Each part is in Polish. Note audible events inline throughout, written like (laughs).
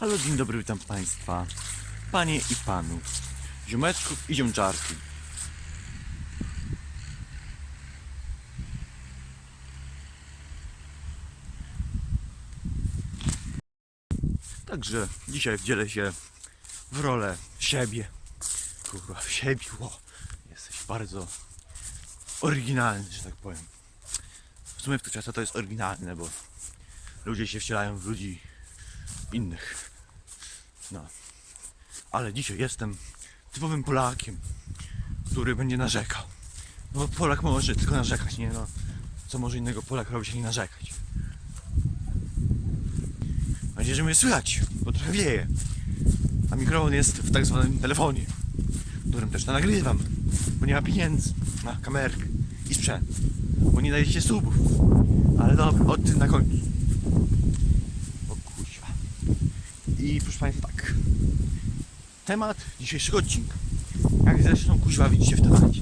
Halo, dzień dobry, witam Państwa. Panie i Panów, ziomeczków i ziomczarki. Także dzisiaj wdzielę się w rolę siebie. Kurwa, w siebie. Ło. Jesteś bardzo oryginalny, że tak powiem. W sumie w tych czasach to jest oryginalne, bo ludzie się wcielają w ludzi innych. No. Ale dzisiaj jestem typowym Polakiem, który będzie narzekał. No bo Polak może tylko narzekać, nie no. Co może innego Polak robić, nie narzekać. Mam nadzieję, że mnie słychać, bo trochę wieje. A mikrofon jest w tak zwanym telefonie, którym też to nagrywam, bo nie ma pieniędzy na kamerkę i sprzęt, bo nie dajecie subów. Ale dobra, o tym na końcu. O kuźwa. I proszę Państwa Temat dzisiejszego odcinka. Jak zresztą kuźwa widzicie w temacie.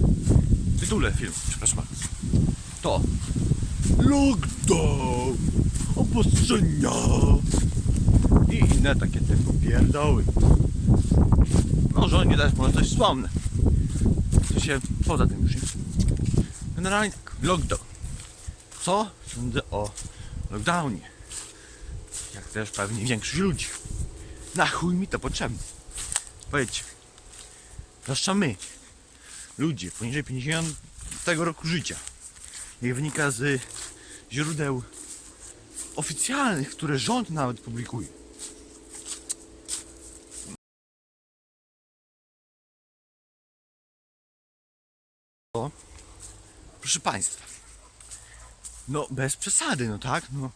Tytule filmu, przepraszam bardzo. To Lockdown! Obostrzenia! I inne takie tylko pierdoły. Może nie dać, może coś wspomnę. Co się poza tym już nie. Generalnie tak, lockdown. Co sądzę o lockdownie? Jak też pewnie większość ludzi. Na chuj mi to potrzebne. Powiedzcie. Zwłaszcza my, ludzie poniżej 50 roku życia. Jak wynika z źródeł oficjalnych, które rząd nawet publikuje. Proszę Państwa, no bez przesady, no tak, no.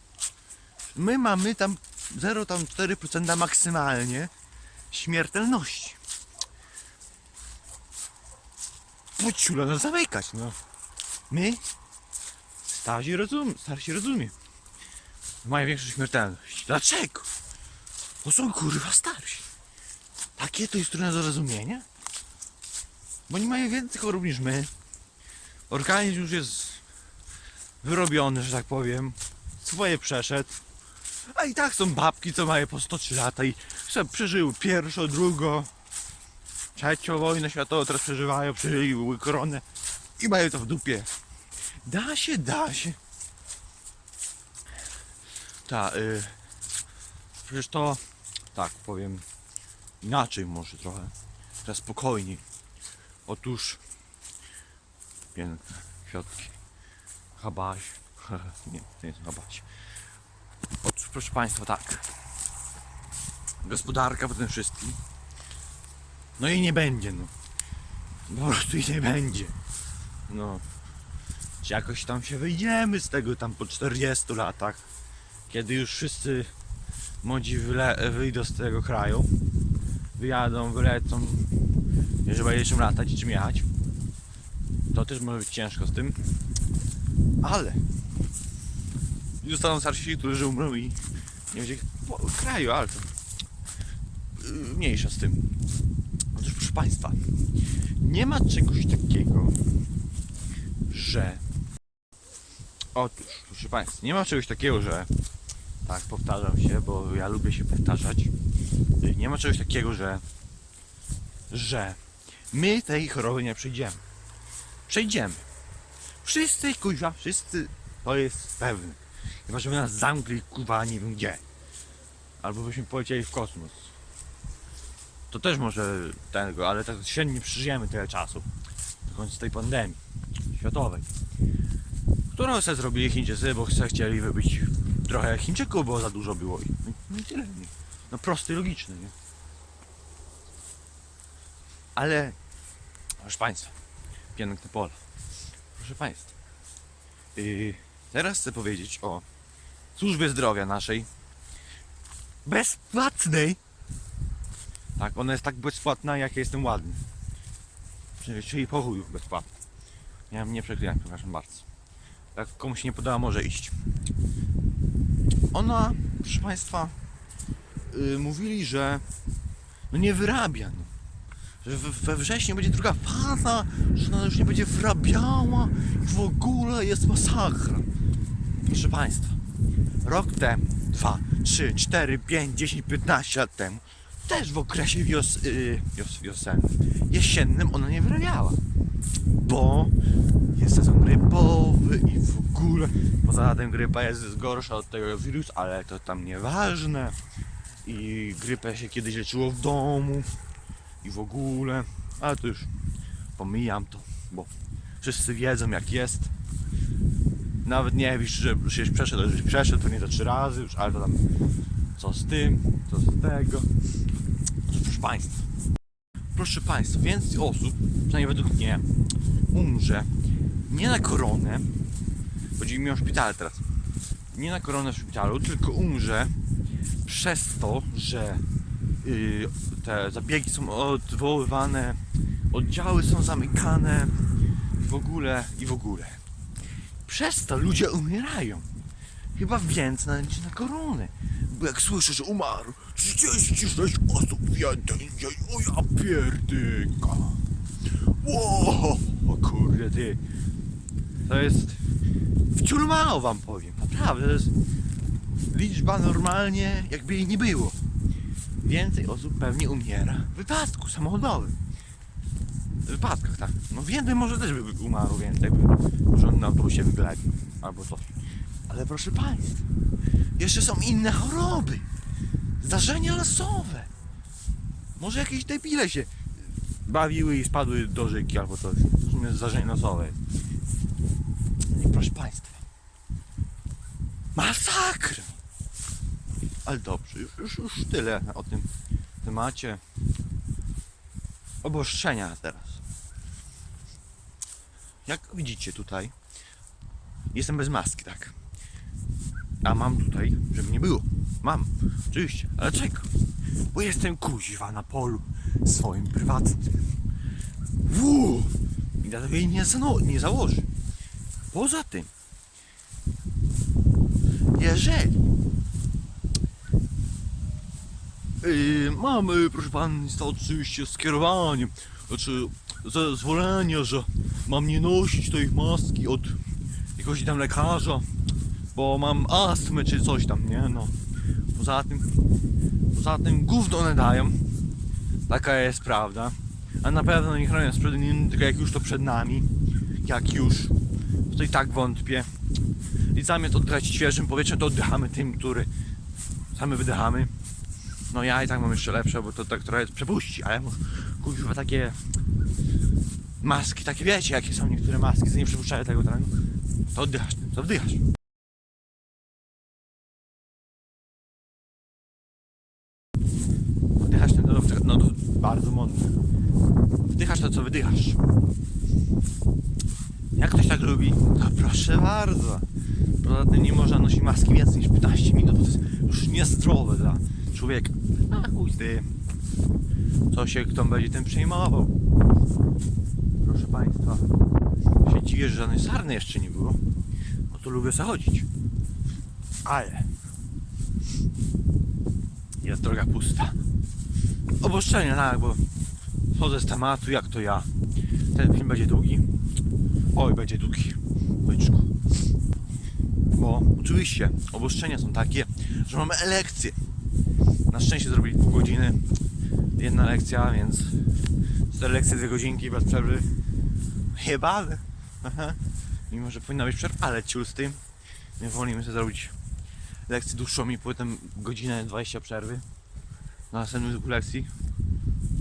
My mamy tam 0,4% maksymalnie śmiertelności. Pociula nas zamykać, no. My, starsi rozum, starsi rozumie, mają większą śmiertelność. Dlaczego? Bo są kurwa starsi. Takie to jest trudne do zrozumienia. Bo nie mają więcej chorób niż my. Organizm już jest wyrobiony, że tak powiem. Swoje przeszedł. A i tak są babki, co mają po 103 lata i sobie przeżyły pierwszą, drugą, trzecią wojnę światową, teraz przeżywają, przeżyły koronę i mają to w dupie. Da się, da się. Tak, y, przecież to, tak powiem, inaczej może trochę, teraz spokojniej. Otóż, piękne kwiatki, habaś, (laughs) nie, nie jest habaś. Proszę Państwa, tak, gospodarka po tym wszystkim, no i nie będzie, no. Po prostu i nie będzie. No. Czy jakoś tam się wyjdziemy z tego tam po 40 latach, kiedy już wszyscy młodzi wyjdą z tego kraju, wyjadą, wylecą, jeżeli będzie czym latać i czym jechać, to też może być ciężko z tym, ale i zostaną starsi, którzy umrą i nie będzie po kraju, ale to yy, mniejsza z tym. Otóż proszę Państwa, nie ma czegoś takiego, że Otóż, proszę Państwa, nie ma czegoś takiego, że tak, powtarzam się, bo ja lubię się powtarzać. Y, Nie ma czegoś takiego, że że my tej choroby nie przejdziemy. Przejdziemy. Wszyscy, kuźwa, wszyscy, to jest pewne. Chyba, żeby nas zamkli, kuwa, nie wiem gdzie. Albo byśmy polecieli w kosmos. To też może tego, ale tak średnio przeżyjemy tyle czasu. Do końca tej pandemii światowej którą sobie zrobili Chińczycy, bo se chcieli wybić trochę Chińczyków, bo za dużo było i, no i tyle. Nie? No prosty, logiczny, nie? Ale, proszę Państwa, piękne pole. Proszę Państwa, yy, teraz chcę powiedzieć o służbie zdrowia naszej bezpłatnej. Tak, ona jest tak bezpłatna, jak ja jestem ładny. Czyli, czyli po chuju bezpłatna. Ja nie przeklinam, przepraszam bardzo. Jak komuś nie podoba, może iść. Ona, proszę Państwa, yy, mówili, że no nie wyrabia. No. Że we wrześniu będzie druga faza, że ona już nie będzie wyrabiała i w ogóle jest masakra. Proszę Państwa, rok temu 2, 3, 4, 5, 10, 15 lat temu, też w okresie wios, yy, wios, wiosennym, jesiennym ona nie wyrabiała. Bo jest sezon grypowy i w ogóle. Poza tym grypa jest gorsza od tego wirusa, ale to tam nieważne. I grypę się kiedyś leczyło w domu i w ogóle. Ale to już pomijam to, bo wszyscy wiedzą jak jest. Nawet nie wiesz, że już przeszedł, że przeszedł, to nie to trzy razy już, ale to tam co z tym, co z tego. Proszę Państwa. Proszę Państwa, więcej osób, przynajmniej według mnie, umrze nie na koronę, chodzi mi o szpital teraz, nie na koronę w szpitalu, tylko umrze przez to, że yy, te zabiegi są odwoływane, oddziały są zamykane w ogóle, i w ogóle. Przez to ludzie umierają. Chyba więcej niż na koronę. Bo jak słyszę, że umarł 36 osób w jeden dzień, o ja pierdyka. Ło, o kurde ty. To jest wciul mało wam powiem. Naprawdę, to jest liczba normalnie jakby jej nie było. Więcej osób pewnie umiera w wypadku samochodowym. W wypadkach, tak. No więcej może też by umarło więcej, jakby rząd na autobusie wyglebił albo coś. Ale proszę Państwa, jeszcze są inne choroby. Zdarzenia losowe. Może jakieś debile się bawiły i spadły do rzeki albo coś. W sumie zdarzenie losowe. I proszę Państwa. Masakra! Ale dobrze, już, już, już tyle o tym temacie. Obostrzenia teraz. Jak widzicie tutaj, jestem bez maski, tak? A mam tutaj, żeby nie było. Mam, oczywiście, ale czego? Bo jestem kuźwa na polu swoim prywatnym. Wuu! I dlatego jej nie, nie założy. Poza tym, jeżeli yy, mamy, proszę Państwa, oczywiście skierowanie, znaczy zezwolenie, że mam nie nosić tej maski od jakiegoś tam lekarza, bo mam astmę czy coś tam, nie? No. Poza tym, poza tym gówno one dają. Taka jest prawda. A na pewno nie chronią przed innym, tylko jak już to przed nami. Jak już. To i tak wątpię. I zamiast oddychać świeżym powietrzem, to oddychamy tym, który sami wydychamy. No ja i tak mam jeszcze lepsze, bo to tak trochę przepuści, ale kurwa takie maski, takie wiecie jakie są niektóre maski, co nie przepuszczają tego terenu. To oddychasz to oddychasz. Wdychasz ten, no, no to bardzo mądre. Wdychasz to, co wydychasz. Jak ktoś tak lubi, to proszę bardzo. Poza tym nie można nosić maski więcej niż 15 minut, bo to jest już niezdrowe dla człowieka. A chuj z tym. Co się kto będzie tym przejmował? Proszę Państwa, się dziwię, że żadnej sarny jeszcze nie było. No to lubię zachodzić. Ale jest droga pusta. Obostrzenia, tak, bo schodzę z tematu, jak to ja. Ten film będzie długi. Oj, będzie długi. Byczku. Bo oczywiście obostrzenia są takie, że mamy lekcje. Na szczęście zrobili pół godziny. Jedna lekcja, więc cztery lekcje, dwie godzinki bez przerwy. Jebane. Aha. Mimo, że powinna być przerwa, ale ciul z tym. My wolimy sobie zrobić lekcję dłuższą i potem godzinę 20 przerwy na następnym lekcji.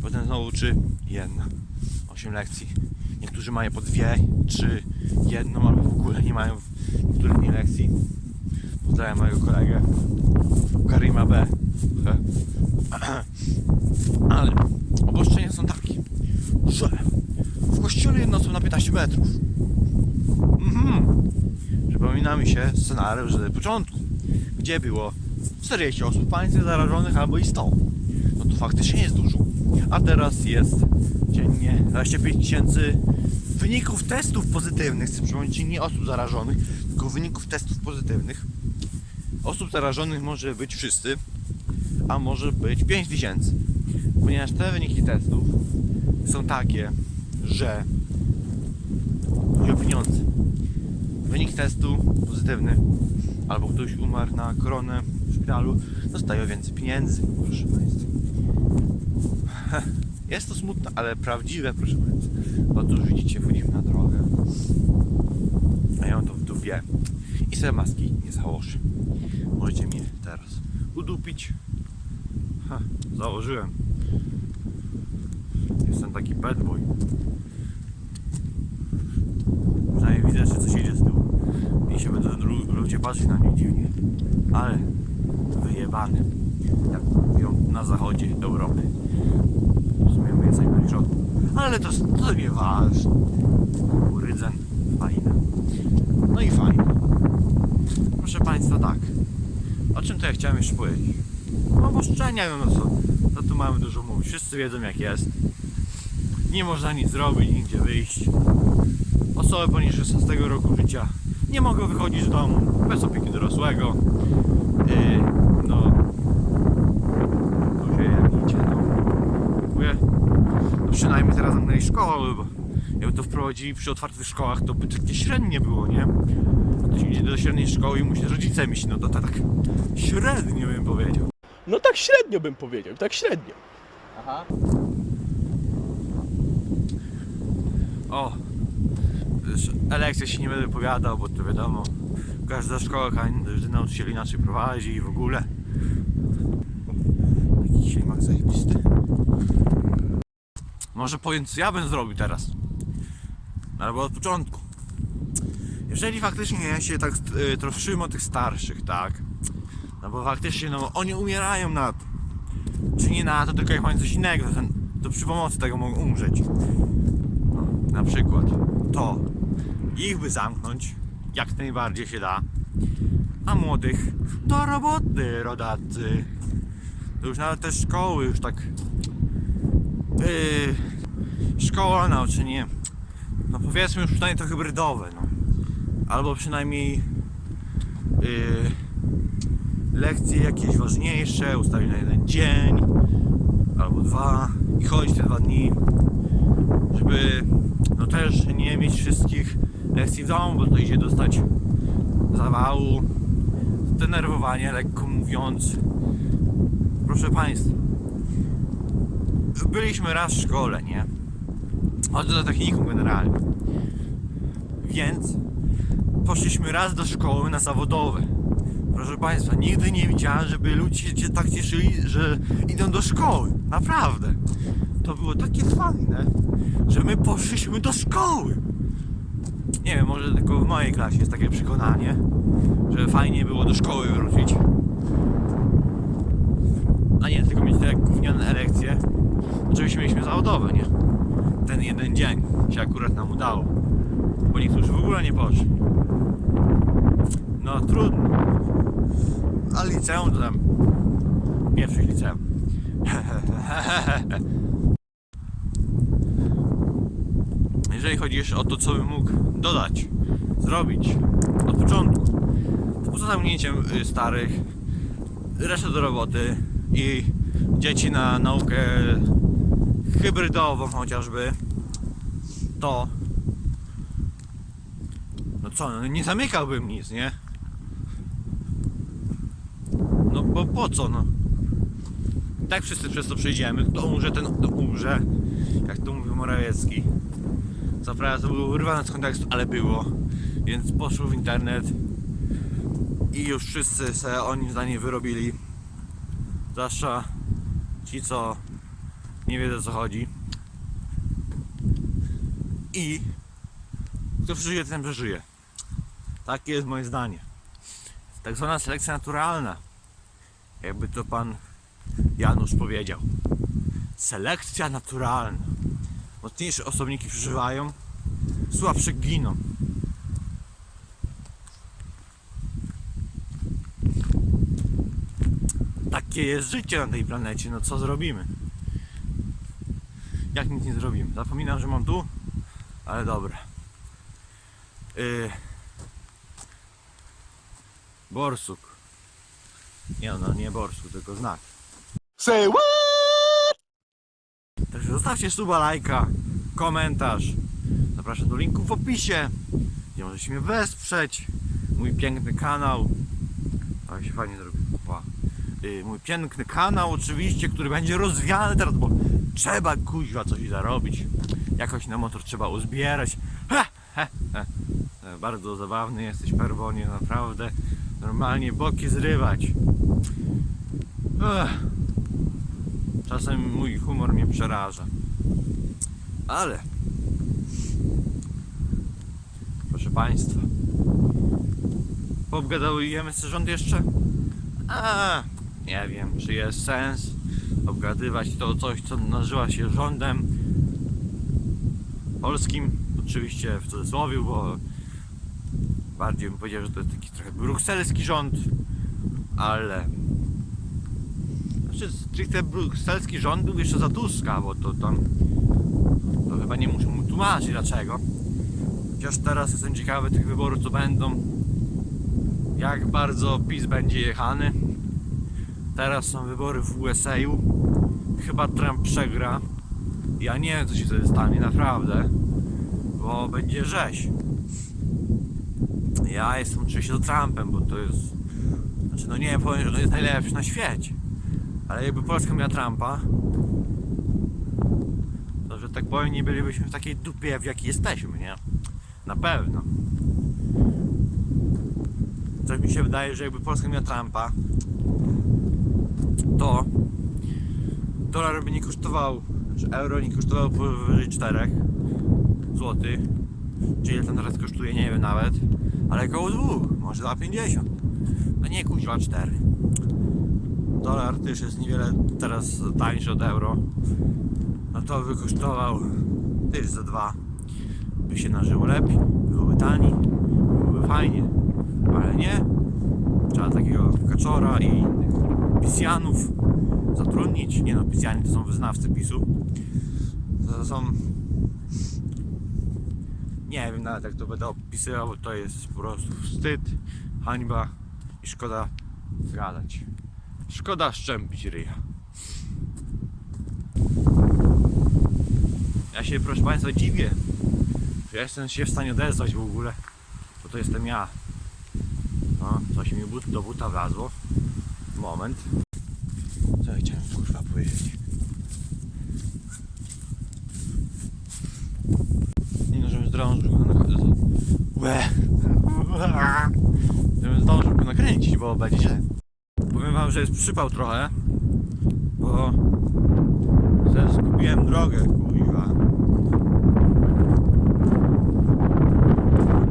Potem znowu czy jedna. 8 lekcji. Niektórzy mają po dwie, trzy, jedną albo w ogóle nie mają niektórych dni lekcji. Pozdrawiam mojego kolegę Karima B. (clears throat) Ale obostrzenia są takie, że w kościele jedno są na 15 metrów. Mhm. Przypomina mi się scenariusz z początku, gdzie było 40 osób państwie zarażonych albo i 100. No to faktycznie jest dużo. A teraz jest dziennie 25 tysięcy wyników testów pozytywnych. Chcę przypomnieć nie osób zarażonych, tylko wyników testów pozytywnych. Osób zarażonych może być wszyscy, a może być 5 tysięcy. Ponieważ te wyniki testów są takie, że chodzi o pieniądze. Wynik testu pozytywny, albo ktoś umarł na koronę w szpitalu, dostają więcej pieniędzy, proszę Państwa. (laughs) Jest to smutne, ale prawdziwe, proszę Państwa. Otóż widzicie, wchodzimy na drogę. A ja mam to w dupie. I sobie maski nie założę. Możecie mnie teraz udupić. Ha, założyłem. Jestem taki bad boy. Przynajmniej widzę, że coś idzie z tyłu. I się będą lu- ludzie patrzeć na mnie dziwnie. Ale wyjebany. Jak mówią na zachodzie Europy. W sumie my jesteśmy na środku. Ale to, to nie ważne. Rydzen fajny. No i fajnie. Proszę Państwa, tak. O czym to ja chciałem jeszcze powiedzieć? No obostrzenia, no co? To tu mamy dużo mówić. Wszyscy wiedzą jak jest. Nie można nic zrobić, nigdzie wyjść. Osoby poniżej 16 roku życia nie mogą wychodzić z domu bez opieki dorosłego. Yy, no. To się jak idzie, no. Mówię, no przynajmniej teraz zamknęli szkoły, bo jakby to wprowadzili przy otwartych szkołach, to by takie średnie było, nie? Ktoś idzie do średniej szkoły i musi z rodzicem iść, no to, to tak średnio bym powiedział. No tak średnio bym powiedział, tak średnio. Aha. O, już elekcję się nie będę powiadał, bo to wiadomo, każda szkoła, każdy nauczyciel inaczej prowadzi i w ogóle. Taki ślimak zajebisty. Może powiem, co ja bym zrobił teraz. Albo od początku. Jeżeli faktycznie się tak y, troszczymy o tych starszych, tak? No bo faktycznie, no oni umierają na to. Czy nie na to, tylko jak mają coś innego, to, to przy pomocy tego mogą umrzeć na przykład to ich by zamknąć jak najbardziej się da, a młodych do roboty, rodacy. To już nawet te szkoły już tak yy, szkoła nauczenie no powiedzmy już przynajmniej to hybrydowe no. albo przynajmniej yy, lekcje jakieś ważniejsze ustawić na jeden dzień albo dwa i chodzić te dwa dni żeby no też nie mieć wszystkich lekcji w domu, bo to idzie dostać zawału, zdenerwowanie, lekko mówiąc. Proszę Państwa, byliśmy raz w szkole, nie? Chodzę do technikum generalnie. Więc poszliśmy raz do szkoły na zawodowe. Proszę Państwa, nigdy nie widziałem, żeby ludzie się tak cieszyli, że idą do szkoły. Naprawdę. To było takie fajne, że my poszliśmy do szkoły. Nie wiem, może tylko w mojej klasie jest takie przekonanie, że fajnie było do szkoły wrócić. A nie tylko mieć te gówniane elekcje. Oczywiście mieliśmy zawodowe, nie? Ten jeden dzień się akurat nam udało. Bo niektórzy w ogóle nie poszli. No trudno. A liceum to tam pierwszy liceum. (laughs) Jeżeli chodzi jeszcze o to, co bym mógł dodać, zrobić od początku, to poza zamknięciem y, starych, resztę do roboty i dzieci na naukę hybrydową chociażby, to no co, no nie zamykałbym nic, nie? No bo po co, no? I tak wszyscy przez to przejdziemy, to umrze, ten to umrze, jak to mówił Morawiecki. Co prawda to było wyrwane z kontekstu, ale było. Więc poszło w internet i już wszyscy se o nim zdanie wyrobili. Zwłaszcza ci, co nie wiedzą o co chodzi. I kto przeżyje, ten przeżyje. Takie jest moje zdanie. Tak zwana selekcja naturalna. Jakby to pan Janusz powiedział. Selekcja naturalna. Mocniejsze osobniki przeżywają, słabsze giną. Takie jest życie na tej planecie, no co zrobimy? Jak nic nie zrobimy? Zapominam, że mam tu, ale dobra. Yy... Borsuk. Nie no, nie borsuk, tylko znak. Say what? Także zostawcie suba, lajka, komentarz. Zapraszam do linku w opisie, gdzie możecie mnie wesprzeć. Mój piękny kanał. Ale się fajnie zrobił. Y, mój piękny kanał oczywiście, który będzie rozwijany teraz, bo trzeba kuźwa coś zarobić. Jakoś na motor trzeba uzbierać. Ha, ha, ha. E, Bardzo zabawny jesteś Perwonie, naprawdę. Normalnie boki zrywać. Ech. Czasem mój humor mnie przeraża. Ale proszę Państwa. Poobgadujemy z rząd jeszcze? A, nie wiem, czy jest sens obgadywać to coś, co nazywa się rządem polskim. Oczywiście w cudzysłowie, bo bardziej bym powiedział, że to jest taki trochę brukselski rząd, ale znaczy stricte brukselski rząd był jeszcze za Tuska, bo to tam to chyba nie muszę mu tłumaczyć dlaczego. Chociaż teraz jestem ciekawy tych wyborów, co będą. Jak bardzo PiS będzie jechany. Teraz są wybory w USA. Chyba Trump przegra. Ja nie wiem, co się wtedy stanie, naprawdę. Bo będzie rzeź. Ja jestem oczywiście za Trumpem, bo to jest. Znaczy, no nie powiem, że to jest najlepszy na świecie. Ale jakby Polska miała Trumpa, to że tak powiem, nie bylibyśmy w takiej dupie, w jakiej jesteśmy, nie? Na pewno. Coś mi się wydaje, że jakby Polska miała Trumpa, to dolar by nie kosztował, czy euro nie kosztowało powyżej 4 zł. Czy ile ten teraz kosztuje, nie wiem nawet. Ale koło 2, może za 50. No nie kuźwa 4. Dolar też jest niewiele teraz tańszy od euro. No to by kosztował też za 2. By się nażyło lepiej, byłoby taniej, byłoby fajnie. Ale nie. Trzeba takiego kaczora i innych pisjanów zatrudnić. Nie no, pisjani to są wyznawcy PiSu. To są... Nie wiem nawet jak to będę opisywał, bo to jest po prostu wstyd, hańba i szkoda gadać. Szkoda szczępić ryja. Ja się proszę Państwa dziwię, że jestem się w stanie odezwać w ogóle, bo to jestem ja. No, coś mi but, do buta wlazło. Moment. Co ja chciałem kurwa powiedzieć? Nakręcić, bo będzie. Powiem wam, że jest przypał trochę, bo zgubiłem drogę, kuźwa.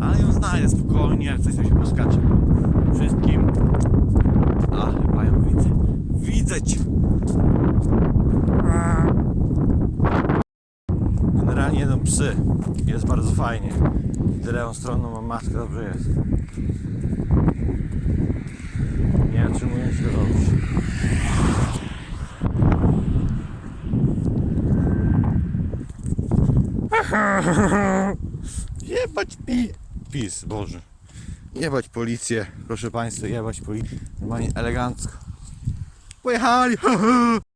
Ale ją znajdę spokojnie, jak coś się poskacze po wszystkim. A, chyba ją widzę. Widzę cię! Generalnie no psy. Jest bardzo fajnie. Idę lewą stroną, mam maskę, dobrze jest. Nie otrzymuję się dobrze. (laughs) Jebać pi... PiS, Boże. Jebać policję, proszę Państwa, jebać policję. Normalnie elegancko. Pojechali! (laughs)